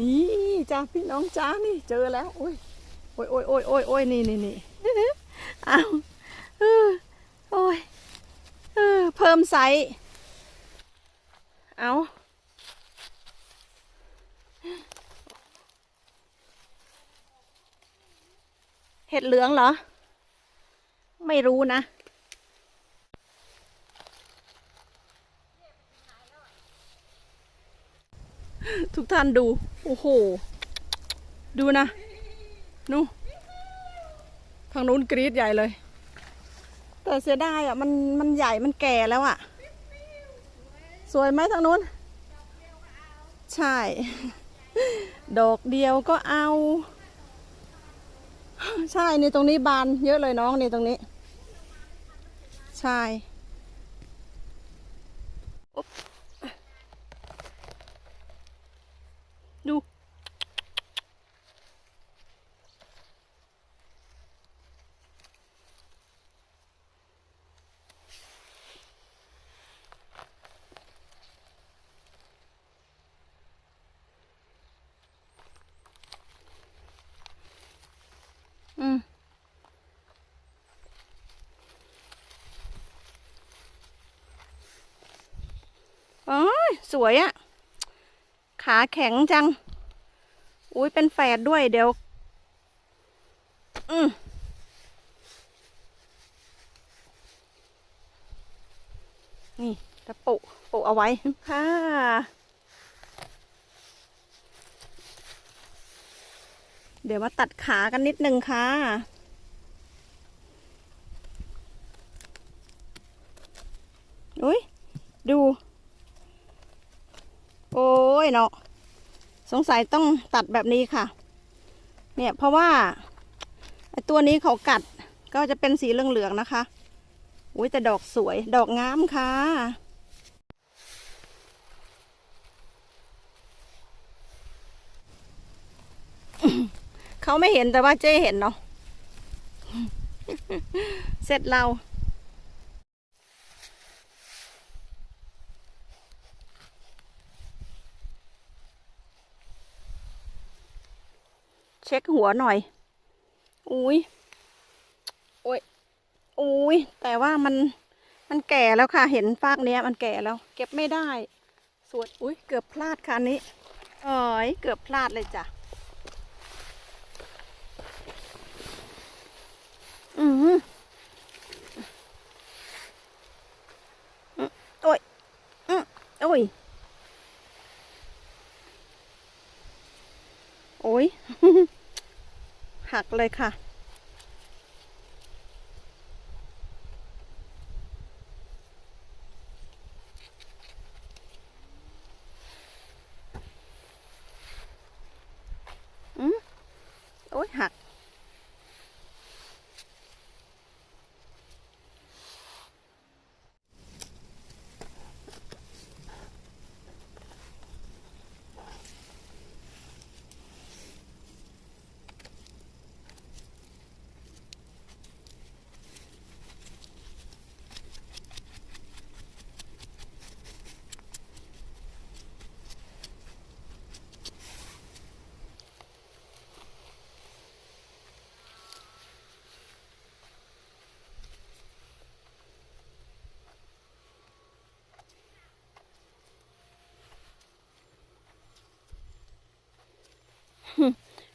นี่จ้าพี่น้องจ้านี่เจอแล้วโอ้ยโอ้ยโอ้ยโอ้ยโอ้ยโอ้ยนี่นี่นี่เอ้าเออโอ้ยเออเพิ่มไซส์เอาเห็ดเหลืองเหรอ ไม่รู้นะ ทุกท่านดู โอ้โห ดูนะ นู่ทางนู้นกรีดใหญ่เลย แต่เสียดายอะ มันมันใหญ่มันแก่แล้วอะ สวยไหมทางนู้น ใช่ ดอกเดียวก็เอา ใช่นี่ตรงนี้บานเยอะเลยน้องนี่ตรงนี้ ใช่ สวยอะขาแข็งจัง อุ้ยเป็นแฝดด้วยเดี๋ยว อืมนี่จะปุปุเอาไว้ค่ะ เดี๋ยวมาตัดขากันนิดนึงค่ะอุ้ยดู อ้ยเนาะสงสัยต้องตัดแบบนี้ค่ะ เนี่ยเพราะว่าตัวนี้เขากัดก็จะเป็นสีเหลืองๆนะคะอุ้ยแต่ดอกสวยดอกงามค่ะเขาไม่เห็นแต่ว่าเจ้เห็นเนาะเสร็จเรา เช็คหัวหน่อย อุ้ยโอ้ยอุ้ยแต่ว่ามันมันแก่แล้วค่ะ เห็นฟากเนี้ยมันแก่แล้ว เก็บไม่ได้ สวยอุ้ยเกือบพลาดค่ะอันนี้เอ้ยเกือบพลาดเลยจ้ะ อือหืออืมโอ้ยอืมโอ้ย โอ้ย หักเลยค่ะ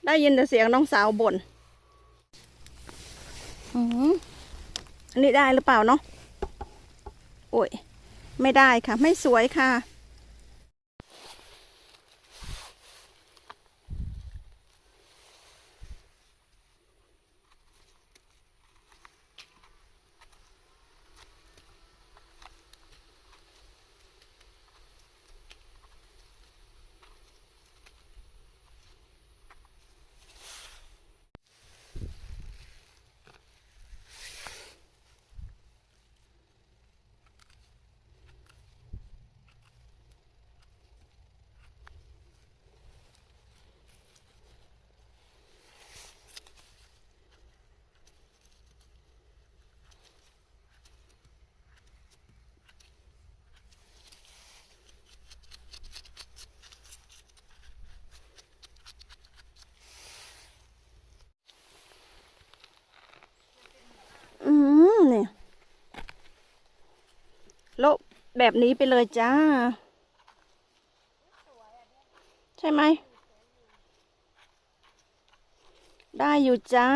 ได้ยินแต่เสียงน้องสาวบ่นอืมอันนี้ได้หรือเปล่าเนาะ โอ้ย ไม่ได้ค่ะ ไม่สวยค่ะ แบบนี้ไปเลยจ้า ใช่ไหม ได้อยู่จ้า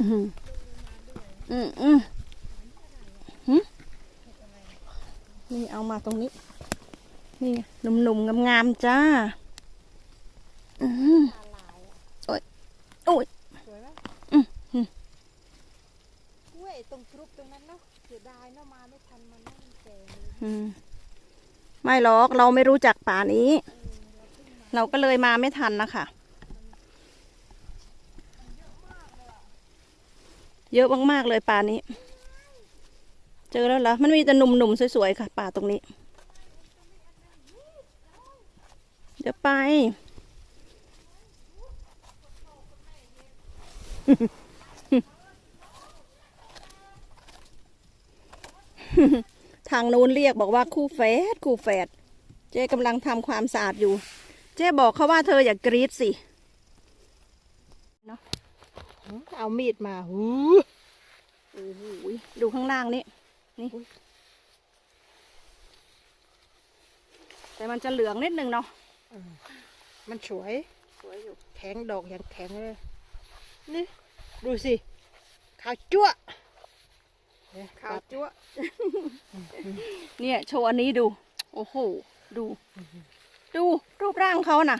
อืมอืมอืมนี่เอามาตรงนี้ นี่หนุ่มๆงามๆจ้า อืมโอ้ยโอ้ยสวยไหมอืมอืมเว้ยตรงกรุ๊ปตรงนั้นเนาะ เสียดายเนาะมาไม่ทันมันนาะมันแก่เลยอืมไม่หรอกเราไม่รู้จักป่านี้ เราก็เลยมาไม่ทันนะคะเยอะมากๆเลยป่านี้ เจอแล้วเหรอมันมีแต่หนุ่มๆสวยๆค่ะ ป่าตรงนี้ เดี๋ยวไป ทางนู้นเรียกบอกว่าคู่แฝดคู่แฝดเจ๊กำลังทำความสะอาดอยู่ เจ๊บอกเขาว่าเธออย่ากรีดสิเอามีดมาหูโอ้โหดูข้างล่างนี่นี่แต่มันจะเหลืองนิดนึงเนาะมันสวย สวยอยู่แข็งดอกอย่างแข็งเลย นี่ ดูสิขาวจั่วเนี่ย ขาวจั๊วะเนี่ย โชว์อันนี้ดู โอ้โห ดู ดูรูปร่างเขาน่ะ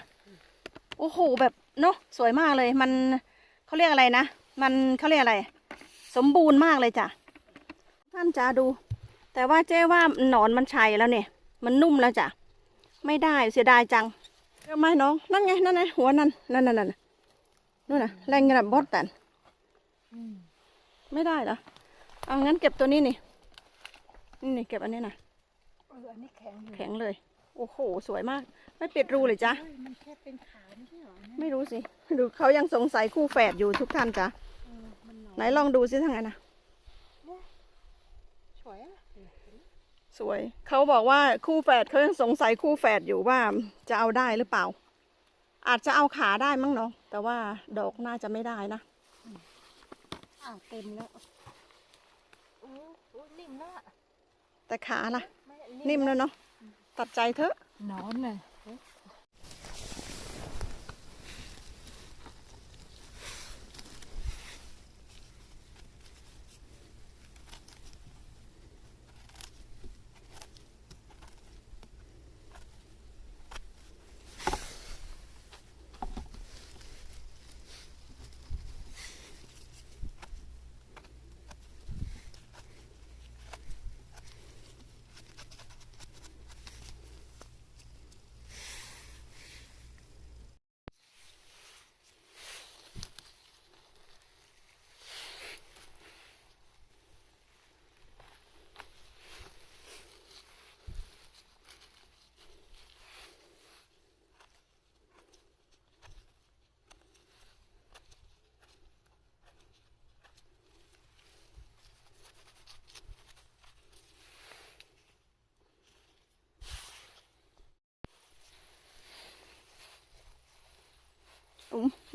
โอ้โห แบบเนาะสวยมากเลย มันเขาเรียกอะไรนะ มันเขาเรียกอะไร สมบูรณ์มากเลยจ้ะ ท่านจ้าดู แต่ว่าเจ๊ว่าหนอนมันชัยแล้วเนี่ย มันนุ่มแล้วจ้ะ ไม่ได้เสียดายจังเจอไหมน้อง นั่นไง นั่นไงหัวนั่น นั่นนั่นนั่นนู่นน่ะแรงกระบดตันไม่ได้เหรอ เอางั้นเก็บตัวนี้นี่ นี่นี่เก็บอันนี้นะเอออันนี้แข็งอยู่แข็งเลย โอ้โห สวยมาก ไม่ปิดรูเลยจ้ะ เฮ้ยมันแค่เป็นขาวไม่ใช่เหรอเนี่ยไม่รู้สิ ดูเขายังสงสัยคู่แฝดอยู่ทุกท่านจ้ะ เออมันหนอนไหนลองดูสิทางไหนนะ สวยอะสวย เขาบอกว่าคู่แฝดเขายังสงสัยคู่แฝดอยู่ว่าจะเอาได้หรือเปล่า อาจจะเอาขาได้มั้งเนาะแต่ว่าดอกน่าจะไม่ได้นะ อ้าวเต็มแล้วโอ้โหนิ่ม แล้วอะแต่ขาล่ะไม่นิ่มแล้วเนาะตัดใจเถอะหนอนน่ะ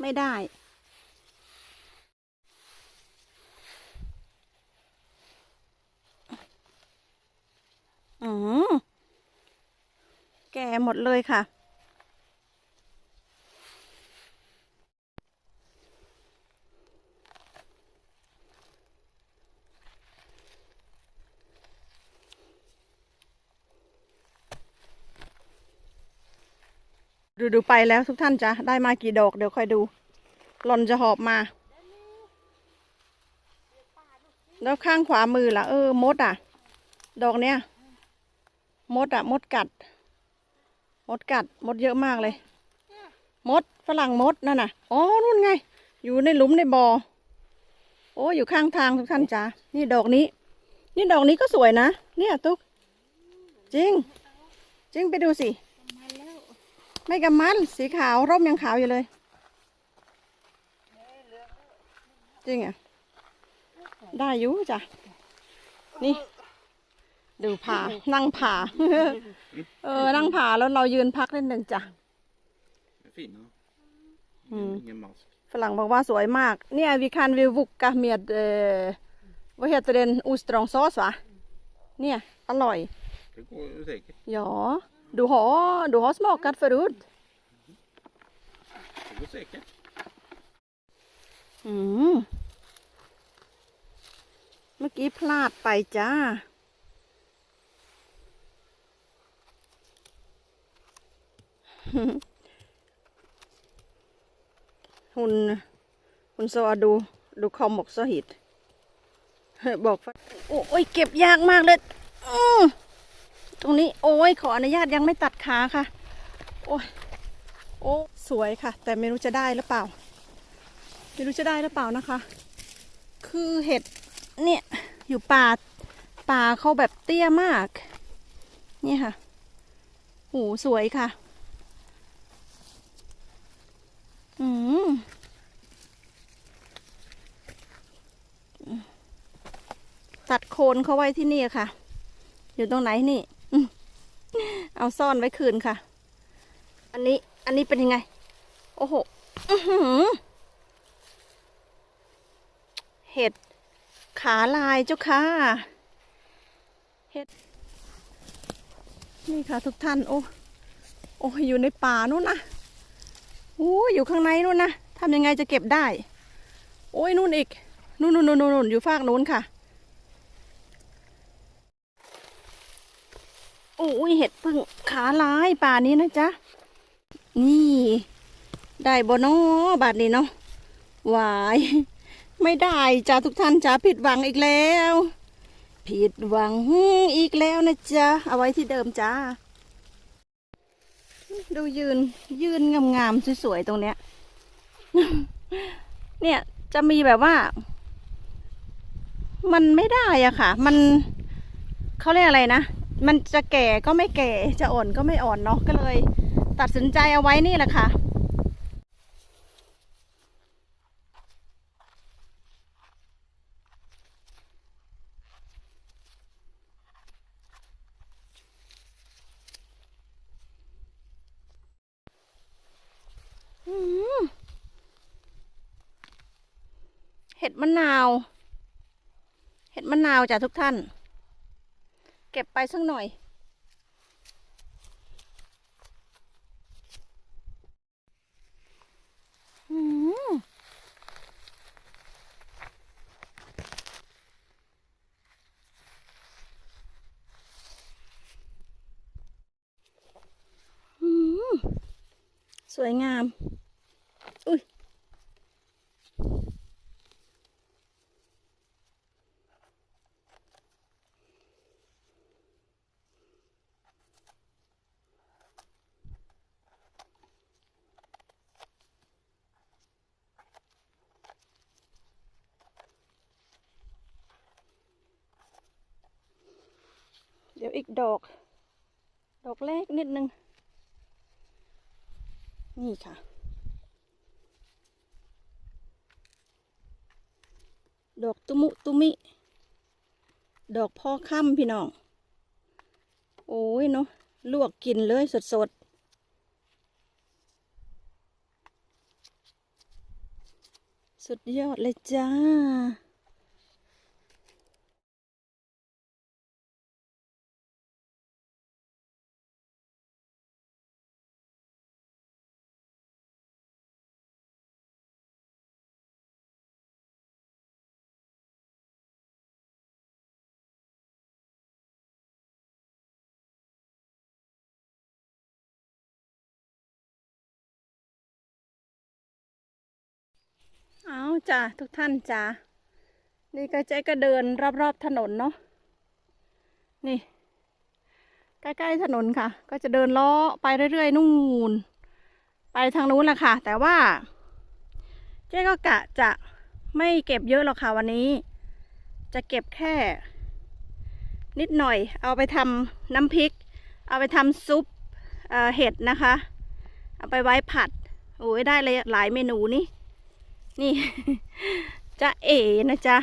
ไม่ได้ อืมแก่หมดเลยค่ะ ดูดูไปแล้วทุกท่านจ้ะได้มากี่ดอกเดี๋ยวค่อยดูหล่อนจะหอบมาแล้วข้างขวามือล่ะ เออ มดอะ ดอกเนี้ย มดอะ มดกัด มดกัด มดเยอะมากเลย มดฝรั่งมดนั่นน่ะ อ๋อ นู่นไง อยู่ในหลุมในบ่อ โอ้อยู่ข้างทางทุกท่านจ้านี่ดอกนี้ นี่ดอกนี้ก็สวยนะ เนี่ย ตุ๊ก จริง จริงไปดูสิ ไม่กำมันสีขาวร่มยังขาวอยู่เลย จริงอะ ได้อยู่จ้ะ นี่ ดูผ่านั่งผ่าเออ นั่งผ่าแล้วเรายืนพักนิดหนึ่งจ้ะ Det är fin, ja. Mm. Ingen mask. ฝรั่งบอกว่าสวยมาก เนี่ยวิคันวิวบุกกะเมียดเออ vad heter den ostronsås va เนี่ย อร่อย Det går ju säkert. Ja, du har, du har smakat förut. Det går säkert. Mm. เมื่อกี้พลาดไปจ้า หุ่นหุ่นโซอาดู ดูคอมบอกโซหิต บอกว่าโอ้ยเก็บยากมากเลย อือ ตรงนี้โอ้ยขออนุญาตยังไม่ตัดขาค่ะ โอ้ยโอ้สวยค่ะ แต่ไม่รู้จะได้หรือเปล่า ไม่รู้จะได้หรือเปล่านะคะ คือเห็ดเนี่ยอยู่ป่าป่าเขาแบบเตี้ยมาก นี่ค่ะโหสวยค่ะ อืมตัดโคนเขาไว้ที่นี่ค่ะ อยู่ตรงไหนนี่ เอาซ่อนไว้คืนค่ะ อันนี้ อันนี้เป็นยังไง โอ้โหเห็ดขาลายเจ้าค่ะ เห็ด นี่ค่ะทุกท่าน โอ้ โอ้อยู่ในป่านู่นนะโอ้อยู่ข้างในนู่นนะทำยังไงจะเก็บได้ โอ้ยนู่นอีก นู่นนู่นนู่นนู่นอยู่ฝากนู้นค่ะ อ้ยเห็ดพึ่งขาลายป่านี้นะจ๊ะ นี่ ได้บนอบาทนี้เนาะหวาย ไม่ได้จ้าทุกท่านจ้าผิดหวังอีกแล้ว ผิดหวังอีกแล้วนะจ๊ะ เอาไว้ที่เดิมจ้า ดูยืนยืนงามๆสวยๆตรงเนี้ย เนี่ยจะมีแบบว่า มันไม่ได้อะค่ะ มันเขาเรียกอะไรนะ มันจะแก่ก็ไม่แก่จะอ่อนก็ไม่อ่อนเนาะก็เลย ตัดสินใจเอาไว้นี่แหละค่ะอืมเห็ดมะนาว เห็ดมะนาวจ้ะทุกท่าน เก็บไปสักหน่อยสวยงาม อุ้ย เดอก ดอกเล็กนิดนึง นี่ค่ะ ดอกตุมุตุมิ ดอกพ่อค่ำพี่น้อง โอ้ยเนาะลวกกินเลยสดสดๆสุดยอดเลยจ้า เอาจ้ะทุกท่านจ้ะนี่ก็เจ๊ก็เดินรอบๆถนนเนาะนี่ ใกล้ๆถนนค่ะ ก็จะเดินล้อไปเรื่อยๆนู่น ไปทางนู้นแหละค่ะ แต่ว่า เจ๊ก็กะจะไม่เก็บเยอะหรอกค่ะวันนี้ จะเก็บแค่ นิดหน่อย เอาไปทำน้ำพริก เอาไปทำซุปเเห็ดนะคะ เอาไปไว้ผัดโอ้ยได้เลยหลายเมนูนี่ นี่จะเอ๋นะจ๊ะ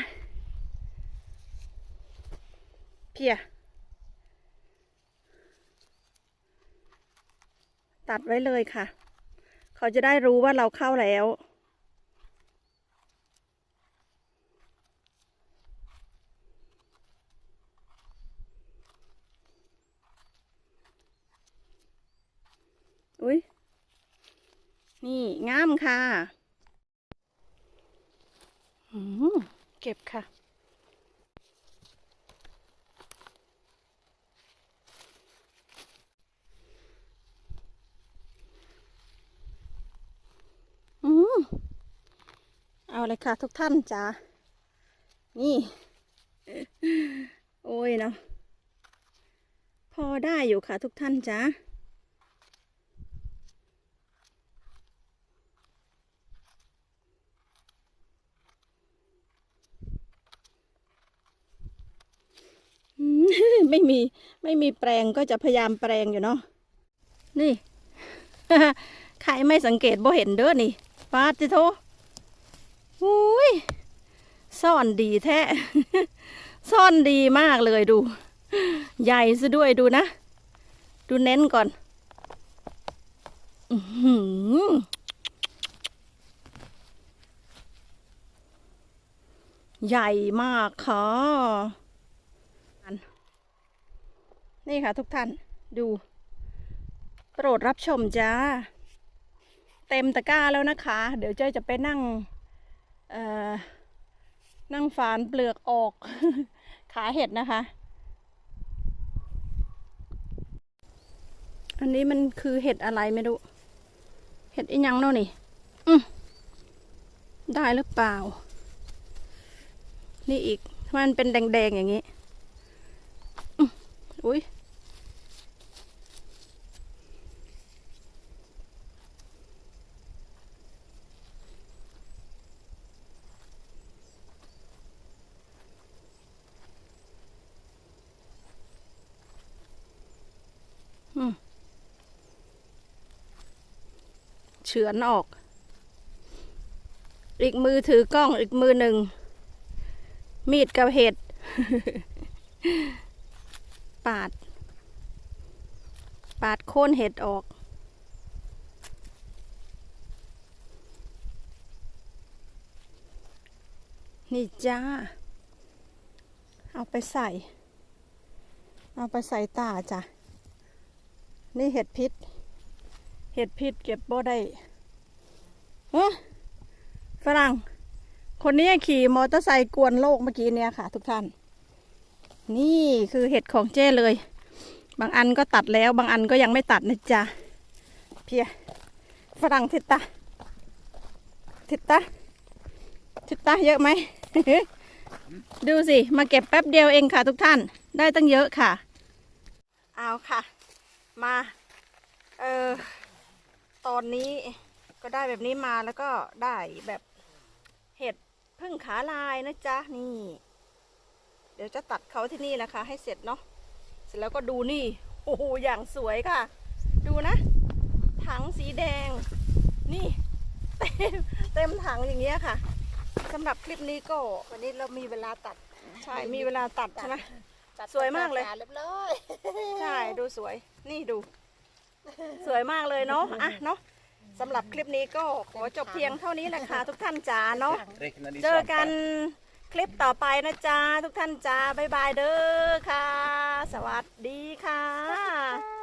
เพียตัดไว้เลยค่ะ เขาจะได้รู้ว่าเราเข้าแล้ว อุ้ยนี่งามค่ะ เก็บค่ะ อืมเอาเลยค่ะทุกท่านจ้านี่ โอ้ยเนาะพอได้อยู่ค่ะทุกท่านจ้าอืม ไม่มี ไม่มีแปลงก็จะพยายามแปลงอยู่เนาะนี่ใครไม่สังเกตบ่เห็นเด้อนี่ปาติโทอุ้ยซ่อนดีแท้ซ่อนดีมากเลยดู ใหญ่ซะด้วยดูนะ ดูเน้นก่อนอืใหญ่มากค่ะ นี่ค่ะทุกท่านดู โปรดรับชมจ้า เต็มตะกร้าแล้วนะคะ เดี๋ยวเจ้จะไปนั่งนั่งฝานเปลือกออกขาเห็ดนะคะ อันนี้มันคือเห็ดอะไรไม่รู้ เห็ดอีหยังเนาะนี่อืมได้หรือเปล่า นี่อีกมันเป็นแดงๆอย่างนี้ อุ้ย เฉือนออก อีกมือถือกล้องอีกมือหนึ่ง มีดกับเห็ด ปาด ปาดโค่นเห็ดออกนี่จ้า เอาไปใส่ เอาไปใส่ตาจ้ะ นี่เห็ดพิษ เห็ดพิษเก็บบ่ได้เอ้ฝรั่ง คนนี้ขี่มอเตอร์ไซค์กวนโลกเมื่อกี้เนี่ยค่ะ ทุกท่าน นี่คือเห็ดของเจ้เลย บางอันก็ตัดแล้ว บางอันก็ยังไม่ตัดนะจ๊ะ เพีย ฝรั่งทิตตาทิตตาทิตตาเยอะไหม ดูสิ มาเก็บแป๊บเดียวเองค่ะ ทุกท่าน ได้ตั้งเยอะค่ะ เอาค่ะ มา เออ ตอนนี้ก็ได้แบบนี้มาแล้วก็ได้แบบเห็ดพึ่งขาลายนะจ๊ะ นี่ เดี๋ยวจะตัดเขาที่นี่นะคะ ให้เสร็จเนาะ เสร็จแล้วก็ดูนี่ โอ้โห อย่างสวยค่ะ ดูนะ ถังสีแดง นี่ เต็มเต็มถังอย่างเงี้ยค่ะสำหรับคลิปนี้ก็วันนี้เรามีเวลาตัด ใช่ มีเวลาตัดใช่ไหม ตัดสวยมากเลย เรียบร้อยใช่ดูสวยนี่ดู สวยมากเลยเนาะอะเนาะสำหรับคลิปนี้ก็ขอจบเพียงเท่านี้แหละค่ะทุกท่านจ๋าเนาะ Räkna dit เจอกันคลิปต่อไปนะจ๊ะทุกท่านจ้าบ๊ายบายเด้อค่ะ สวัสดีค่ะ